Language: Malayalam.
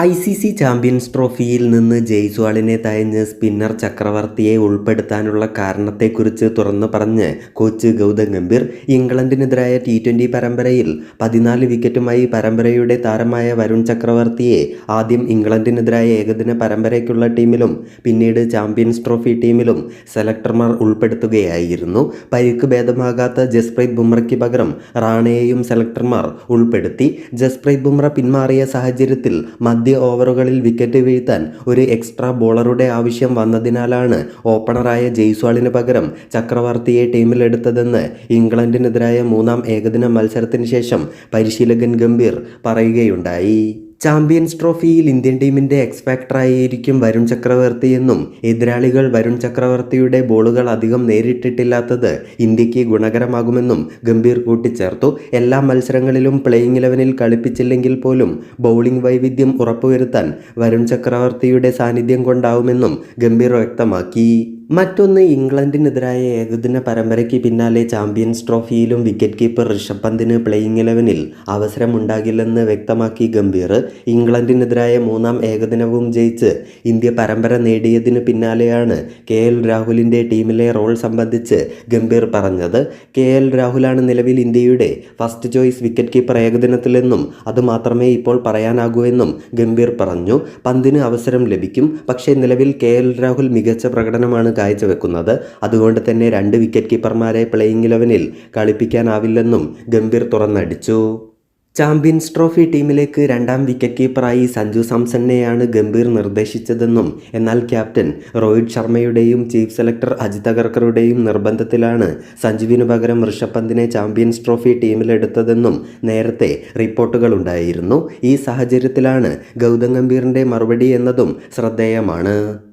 ഐ സി സി ചാമ്പ്യൻസ് ട്രോഫിയിൽ നിന്ന് ജയ്സ്വാളിനെ തഴഞ്ഞ് സ്പിന്നർ ചക്രവർത്തിയെ ഉൾപ്പെടുത്താനുള്ള കാരണത്തെക്കുറിച്ച് തുറന്നു പറഞ്ഞ് കോച്ച് ഗൗതം ഗംഭീർ ഇംഗ്ലണ്ടിനെതിരായ ടി ട്വന്റി പരമ്പരയിൽ പതിനാല് വിക്കറ്റുമായി പരമ്പരയുടെ താരമായ വരുൺ ചക്രവർത്തിയെ ആദ്യം ഇംഗ്ലണ്ടിനെതിരായ ഏകദിന പരമ്പരയ്ക്കുള്ള ടീമിലും പിന്നീട് ചാമ്പ്യൻസ് ട്രോഫി ടീമിലും സെലക്ടർമാർ ഉൾപ്പെടുത്തുകയായിരുന്നു. പരിക്ക് ഭേദമാകാത്ത ജസ്പ്രീത് ബുംറയ്ക്ക് പകരം റാണയെയും സെലക്ടർമാർ ഉൾപ്പെടുത്തി. ജസ്പ്രീത് ബുംറ പിന്മാറിയ സാഹചര്യത്തിൽ ഓവറുകളിൽ വിക്കറ്റ് വീഴ്ത്താൻ ഒരു എക്സ്ട്രാ ബോളറുടെ ആവശ്യം വന്നതിനാലാണ് ഓപ്പണറായ ജയ്സ്വാളിന് പകരം ചക്രവർത്തിയെ ടീമിലെടുത്തതെന്ന് ഇംഗ്ലണ്ടിനെതിരായ മൂന്നാം ഏകദിന മത്സരത്തിന് ശേഷം പരിശീലകൻ ഗംഭീർ പറയുകയുണ്ടായി. ചാമ്പ്യൻസ് ട്രോഫിയിൽ ഇന്ത്യൻ ടീമിന്റെ എക്സ്പെക്ടറായിരിക്കും വരുൺ ചക്രവർത്തി എന്നും എതിരാളികൾ വരുൺ ചക്രവർത്തിയുടെ ബോളുകൾ അധികം നേരിട്ടിട്ടില്ലാത്തത് ഇന്ത്യയ്ക്ക് ഗുണകരമാകുമെന്നും ഗംഭീർ കൂട്ടിച്ചേർത്തു. എല്ലാ മത്സരങ്ങളിലും പ്ലേയിങ് ഇലവനിൽ കളിപ്പിച്ചില്ലെങ്കിൽ പോലും ബൗളിംഗ് വൈവിധ്യം ഉറപ്പുവരുത്താൻ വരുൺ ചക്രവർത്തിയുടെ സാന്നിധ്യം കൊണ്ടാവുമെന്നും ഗംഭീർ വ്യക്തമാക്കി. മറ്റൊന്ന് ഇംഗ്ലണ്ടിനെതിരായ ഏകദിന പരമ്പരയ്ക്ക് പിന്നാലെ ചാമ്പ്യൻസ് ട്രോഫിയിലും വിക്കറ്റ് കീപ്പർ ഋഷഭ് പന്തിന് പ്ലേയിങ് ഇലവനിൽ അവസരമുണ്ടാകില്ലെന്ന് വ്യക്തമാക്കി ഗംഭീർ. ഇംഗ്ലണ്ടിനെതിരായ മൂന്നാം ഏകദിനവും ജയിച്ച് ഇന്ത്യ പരമ്പര നേടിയതിന് പിന്നാലെയാണ് കെ എൽ രാഹുലിന്റെ ടീമിലെ റോൾ സംബന്ധിച്ച് ഗംഭീർ പറഞ്ഞത്. കെ എൽ രാഹുലാണ് നിലവിൽ ഇന്ത്യയുടെ ഫസ്റ്റ് ചോയ്സ് വിക്കറ്റ് കീപ്പർ ഏകദിനത്തിലെന്നും അതുമാത്രമേ ഇപ്പോൾ പറയാനാകൂ എന്നും ഗംഭീർ പറഞ്ഞു. പന്തിന് അവസരം ലഭിക്കും. പക്ഷേ നിലവിൽ കെ എൽ രാഹുൽ മികച്ച പ്രകടനമാണ് കാഴ്ചവെക്കുന്നത്. അതുകൊണ്ട് തന്നെ രണ്ട് വിക്കറ്റ് കീപ്പർമാരെ പ്ലേയിങ് ഇലവനിൽ കളിപ്പിക്കാനാവില്ലെന്നും ഗംഭീർ തുറന്നടിച്ചു. ചാമ്പ്യൻസ് ട്രോഫി ടീമിലേക്ക് രണ്ടാം വിക്കറ്റ് കീപ്പറായി സഞ്ജു സാംസണിനെയാണ് ഗംഭീർ നിർദ്ദേശിച്ചതെന്നും എന്നാൽ ക്യാപ്റ്റൻ രോഹിത് ശർമ്മയുടെയും ചീഫ് സെലക്ടർ അജിത് അഗർക്കറുടെയും നിർബന്ധത്തിലാണ് സഞ്ജുവിനു പകരം ഋഷഭ് പന്തിനെ ചാമ്പ്യൻസ് ട്രോഫി ടീമിലെടുത്തതെന്നും നേരത്തെ റിപ്പോർട്ടുകളുണ്ടായിരുന്നു ഈ സാഹചര്യത്തിലാണ് ഗൗതം ഗംഭീറിന്റെ മറുപടി എന്നതും ശ്രദ്ധേയമാണ്.